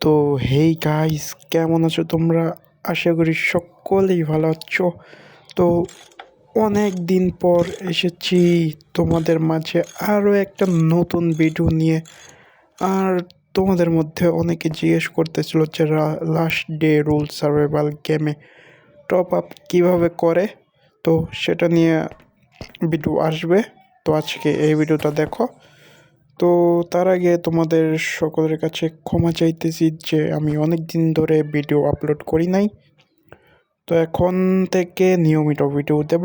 তো hey guys কেমন আছো তোমরা? আশা করি সকলেই ভালো আছো। তো, অনেক দিন পর এসেছি তোমাদের মাঝে আরও একটা নতুন ভিডিও নিয়ে। আর তোমাদের মধ্যে অনেকে জিজ্ঞেস করতেছিল যে লাস্ট ডে রুল সার্ভাইভাল গেমে টপ আপ কীভাবে করে? তো, সেটা নিয়ে ভিডিও আসবে। তো আজকে এই ভিডিওটা দেখো। তো তার আগে তোমাদের সকলের কাছে ক্ষমা চাইতেছি যে আমি অনেক দিন ধরে ভিডিও আপলোড করি নাই। তো এখন থেকে নিয়মিত ভিডিও দেব।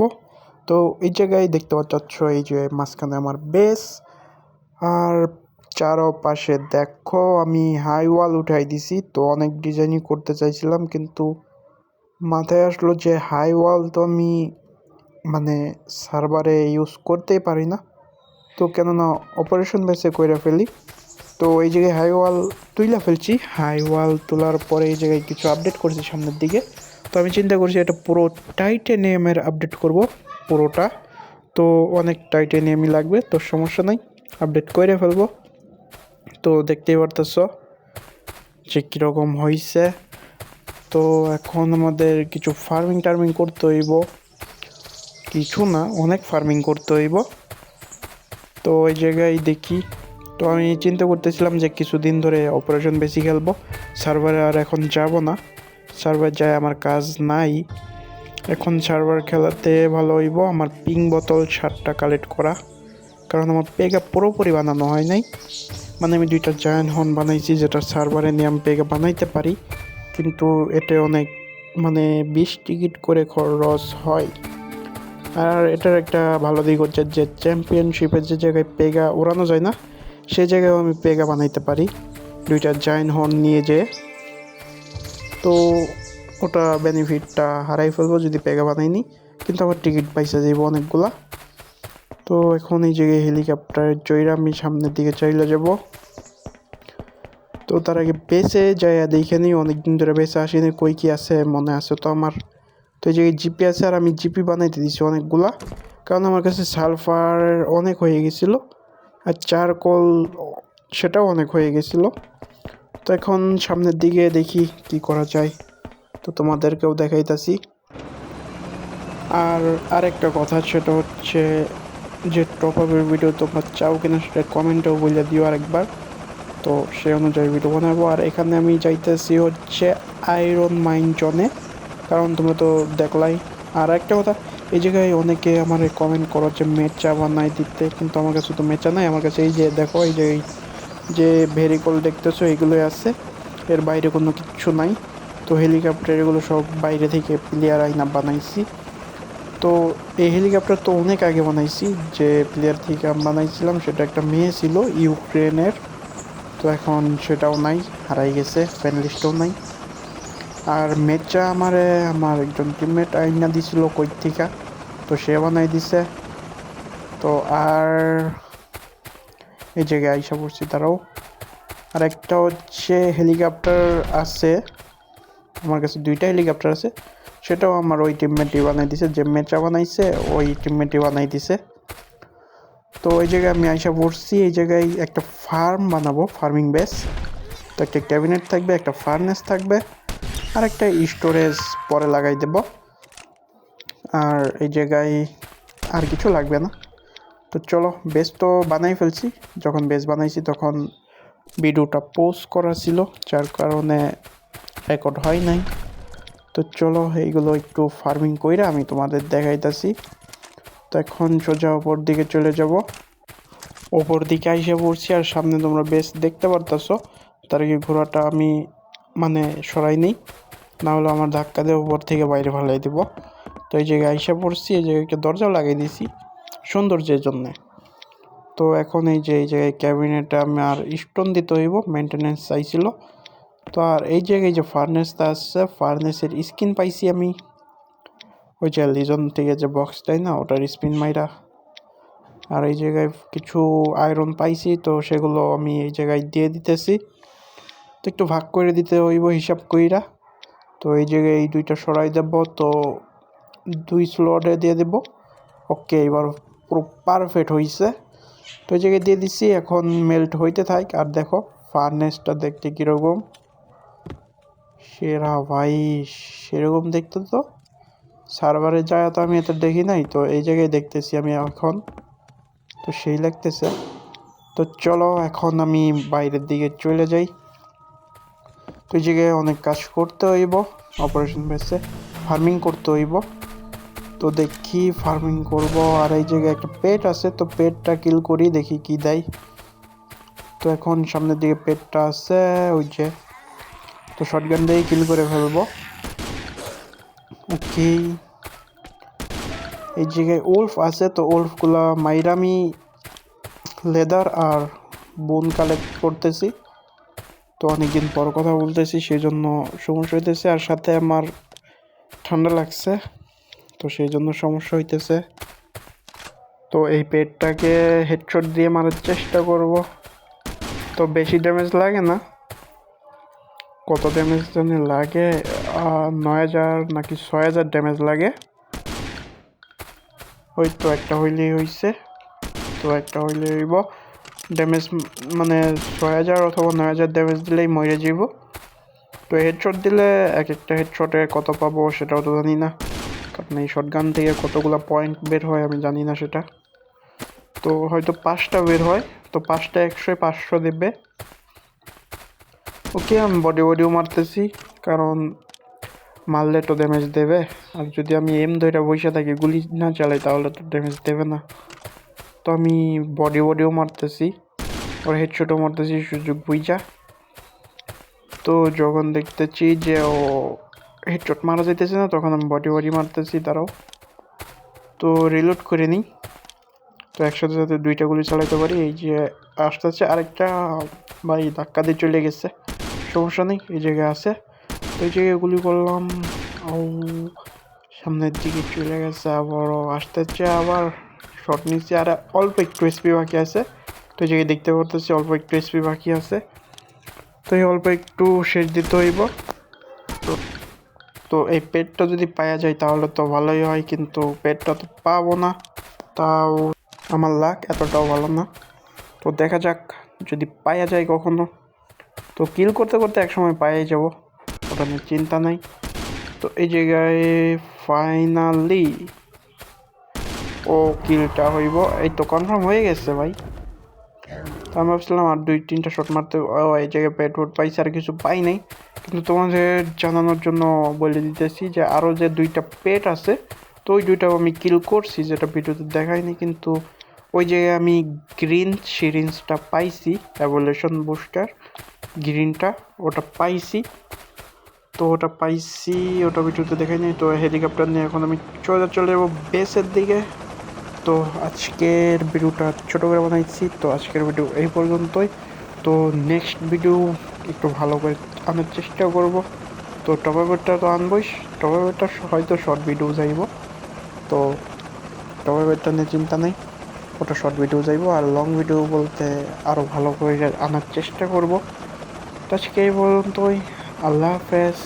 তো এই জায়গায় দেখতে পাচ্ছ এই যে মাঝখানে আমার বেস আর চারপাশে দেখো আমি হাই ওয়াল উঠাই দিছি। তো অনেক ডিজাইনই করতে চাইছিলাম, কিন্তু মাথায় আসলো যে হাই ওয়াল তো আমি মানে সার্ভারে ইউজ করতেই পারি না। তো কেননা অপারেশন বেসে কইরা ফেলি। তো এই জায়গায় হাই ওয়াল তুইলা ফেলছি। হাই ওয়াল তোলার পরে এই জায়গায় কিছু আপডেট করছি সামনের দিকে। তো আমি চিন্তা করছি এটা পুরো টাইটেনিয়ামের আপডেট করব, পুরোটা। তো অনেক টাইটেনিয়ামই লাগবে, তো সমস্যা নাই আপডেট করে ফেলব। তো দেখতেই পারতেছ যে কীরকম হয়েছে তো এখন আমাদের কিছু ফার্মিং টার্মিং করতে হইব। কিছু না, অনেক ফার্মিং করতে হইব। তো ওই জায়গায় দেখি। তো আমি চিন্তা করতেছিলাম যে কিছুদিন ধরে অপারেশন বেশি খেলব সার্ভারে আর এখন যাব না। সার্ভার যায় আমার কাজ নাই। এখন সার্ভার খেলাতে ভালো হইব, আমার পিং বোতল সারটা কালেক্ট করা। কারণ আমার পেগা পুরোপুরি বানানো হয় নাই। মানে আমি দুইটা জায়ান্ট হর্ন বানাইছি যেটা সার্ভারে নিয়ে আমি পেগা বানাইতে পারি। কিন্তু এতে অনেক মানে বিশ টিকিট করে খরচ হয়। আর এটার একটা ভালো দিক হচ্ছে যে চ্যাম্পিয়নশিপের যে জায়গায় পেগা উড়ানো যায় না, সে জায়গায় আমি পেগা বানাইতে পারি। দুইটা জাইন হর্ন নিয়ে যেয়ে তো ওটা বেনিফিটটা হারাই ফেলব যদি পেগা বানাইনি কিন্তু আমার টিকিট পাইসা যাইব অনেকগুলা। তো এখন এই জায়গায় হেলিকপ্টারের জয়রা আমি সামনের দিকে চাইলে যাব। তো তার আগে বেসে যাই দেখে নিই, অনেকদিন ধরে বেসে আসিনি, কই কি আছে, মনে আছে তো আমার। তো এই জায়গায় জিপি আছে আর আমি জিপি বানাইতে দিছি অনেকগুলা। কারণ আমার কাছে সালফার অনেক হয়ে গেছিল আর চারকোল সেটাও অনেক হয়ে গেছিল। তো এখন সামনের দিকে দেখি কি করা যায়। তো তোমাদেরকেও দেখাইতাছি। আর আরেকটা কথা সেটা হচ্ছে যে টপ আপের ভিডিও তোমরা চাও কিনা সেটা কমেন্টেও বলে দিও আরেকবার। তো সেই অনুযায়ী ভিডিও বানাবো। আর এখানে আমি যাইতেছি হচ্ছে আয়রন মাইন জনে কারণ তোমরা তো দেখলাই। আর একটা কথা, এই জায়গায় অনেকে আমার কমেন্ট করো যে মেচা বানাই দিতে কিন্তু আমার কাছে তো মেচা নাই। আমার কাছে এই যে, দেখো, এই যে যে ভেরিকল দেখতেছো, এগুলোই আছে। এর বাইরে কোনো কিচ্ছু নাই। তো হেলিকপ্টার এগুলো সব বাইরে থেকে প্লেয়ার আইনা বানাইছি। তো এই হেলিকপ্টার তো অনেক আগে বানাইছি, যে প্লেয়ার থেকে আমি বানাইছিলাম, সেটা একটা মেয়ে ছিল, ইউক্রেনের। তো এখন সেটাও নাই, হারাই গেছে প্যানেলিস্টও নাই। আর মেচা আমারে, আমার একজন টিমমেট আইনা দিছিল কই থেকে তো সে বানাই দিছে। তো আর এই জায়গায় আইসা পড়ছি তারাও আর একটা হচ্ছে হেলিকপ্টার আছে, আমার কাছে দুইটা হেলিকপ্টার আছে। সেটাও আমার ওই টিমমেটই বানাই দিছে, যে মেচা বানাইছে, ওই টিমমেটই বানাই দিছে। তো ওই জায়গায় আমি আইসা পড়ছি, এই জায়গায় একটা ফার্ম বানাবো ফার্মিং বেস তো একটা ক্যাবিনেট থাকবে, একটা ফার্নেস থাকবে। আর একটা স্টোরেজ পরে লাগাই দেব। আর এই জায়গায় আর কিছু লাগবে না। তো চলো বেস তো বানাই ফেলছি। যখন বেস বানাইছি তখন ভিডিওটা পোস্ট করা ছিল, যার কারণে রেকর্ড হয় নাই। তো চলো, এইগুলো একটু ফার্মিং কইরা আমি তোমাদের দেখাইতেছি। তো এখন সোজা ওপর দিকে চলে যাব। ওপর দিকে আইসে পড়ছি আর সামনে তোমরা বেশ দেখতে পারতাছো। তার আগে ঘোড়াটা আমি মানে সরাই নেই। না হলে আমার ধাক্কা দিয়ে উপর থেকে বাইরে ফালাই দেব। তো এই জায়গায় আইসা পড়ছি, এই জায়গায় একটা দরজাও লাগিয়ে দিয়েছি সৌন্দর্যের জন্যে। তো এখন এই যে, এই জায়গায় ক্যাবিনেটে আমার স্টোন দিতে হইব মেনটেনেন্স চাইছিল। তো আর এই জায়গায় যে ফার্নেসটা আসছে ফার্নেসের স্কিন পাইছি আমি। ওই যে লিজন থেকে যে বক্স দেয় না, ওটার স্পিন মাইরা। আর এই জায়গায় কিছু আয়রন পাইছি, তো সেগুলো আমি এই জায়গায় দিয়ে দিতেছি। তো একটু ভাগ করে দিতে হইব হিসাব কইরা। তো এই জায়গায় এই দুইটা সরাই দেব, তো দুই স্লটে দিয়ে দেব। ওকে, এবার পুরো পারফেক্ট হয়েছে তো ওই জায়গায় দিয়ে দিচ্ছি এখন মেল্ট হইতে থাক। আর দেখো ফার্নেসটা দেখতে কীরকম। সেরা ভাই, সেরকম দেখতে তো। সার্ভারে যায় তো আমি এটা দেখি নাই, তো এই জায়গায় দেখতেছি আমি এখন। তো সেই লাগতেছে। তো চলো, এখন আমি বাইরের দিকে চলে যাই। তো এই জায়গায় অনেক কাজ করতে হইব অপারেশন বেসে ফার্মিং করতে হইব। তো দেখি ফার্মিং করব আর এই জায়গায় একটা পেট আছে, তো পেটটা কিল করি, দেখি কি দেয়। তো এখন সামনের দিকে পেটটা আছে, ওই যে, তো শটগান দিয়েই কিল করে ফেলব। ওকে। এই জায়গায় ওল্ফ আছে, তো ওল্ফগুলা মাইরামি লেদার আর বোন কালেক্ট করতেছি। তো অনেকদিন পর কথা বলতেছি সেই জন্য সমস্যা হইতেছে। আর সাথে আমার ঠান্ডা লাগছে, তো সেই জন্য সমস্যা হইতেছে। তো এই পেটটাকে হেডশট দিয়ে মারার চেষ্টা করব। তো বেশি ড্যামেজ লাগে না। কত ড্যামেজ জানি লাগে নয় হাজার নাকি ছয় হাজার ড্যামেজ লাগে। ওই তো একটা হইলেই হইছে, তো একটা হইলে হইব। ড্যামেজ মানে ছয় হাজার অথবা নয় হাজার ড্যামেজ দিলেই মরে যাব। তো হেডশট দিলে এক একটা হেডশটে কত পাবো সেটাও তো জানি না। কারণ এই শটগান থেকে কতগুলো পয়েন্ট বের হয় আমি জানি না সেটা। তো হয়তো পাঁচটা বের হয়, তো পাঁচটা একশোয় পাঁচশো দেবে। ওকে, আমি বডি বডিও মারতেছি, কারণ মারলে তো ড্যামেজ দেবে। আর যদি আমি এম ধরে বসে থাকি, গুলি না চালাই, তাহলে তো ড্যামেজ দেবে না। তো আমি বডি বডিও মারতেছি, ওর হেডশটও মারতেছি, সুযোগ বুঝা তো যখন দেখতেছি যে ও হেডশট মারা যাইতেছে না, তখন আমি বডি বডি মারতেছি তারাও তো রিলোড করে নিই। তো একসাথে সাথে দুইটা গুলি চালাতে পারি, এই যে আসতে আসছে আরেকটা, ভাই ধাক্কা দিয়ে চলে গেছে। সমস্যা নেই, এই জায়গায় আছে। তো এই জায়গায় গুলি করলাম, ও সামনের দিকে চলে গেছে, আবারও আসতে হচ্ছে আবার। শট নিচ্ছে আর অল্প একটু এসপি বাকি আছে। তো জায়গায় দেখতে পারতেছি অল্প একটু এসপি বাকি আছে। তো এই অল্প একটু শেষ দিতে হইব। তো তো এই পেটটা যদি পাওয়া যায় তাহলে তো ভালোই হয়, কিন্তু পেটটা তো পাবো না। তাও আমার লাক এতটাও ভালো না। তো দেখা যাক যদি পাওয়া যায় কখনো। তো কিল করতে করতে একসময় পাইয়ে যাব, ওটা নিয়ে চিন্তা নাই। তো এই জায়গায় ফাইনালি ও কিলটা হইব। এই তো কনফার্ম হয়ে গেছে ভাই। তো আমি ভাবছিলাম আর দুই, তিনটা শট মারতে, ও, এই জায়গায় পেট ফুট পাইছে আর কিছু পাই নাই। কিন্তু তোমাদের জানানোর জন্য বলে দিতেছি যে আরও যে দুইটা পেট আছে, তো ওই দুইটাও আমি কিল করছি, যেটা ভিডিওতে দেখায়নি কিন্তু ওই জায়গায় আমি গ্রিন সিরিঞ্জটা পাইছি অ্যাভোলেশন বুস্টার গ্রিনটা ওটা পাইছি। তো ওটা পাইছি, ওটা ভিডিওতে দেখায়নি তো হেলিকপ্টার নিয়ে এখন আমি চলে চলে যাব বেসের দিকে। তো আজকের ভিডিওটা ছোটো করে বানাইছি, তো আজকের ভিডিও এই পর্যন্তই। তো নেক্সট ভিডিও একটু ভালো করে আনার চেষ্টা করব। তো টপাবেরটা তো আনবই টপাবেরটা হয়তো শর্ট ভিডিও যাইব। তো টপাবেরটা নিয়ে চিন্তা নেই, ওটা শর্ট ভিডিও যাইব আর লং ভিডিও বলতে আরও ভালো করে আনার চেষ্টা করব। তো আজকে এই পর্যন্তই, আল্লাহ হাফেজ।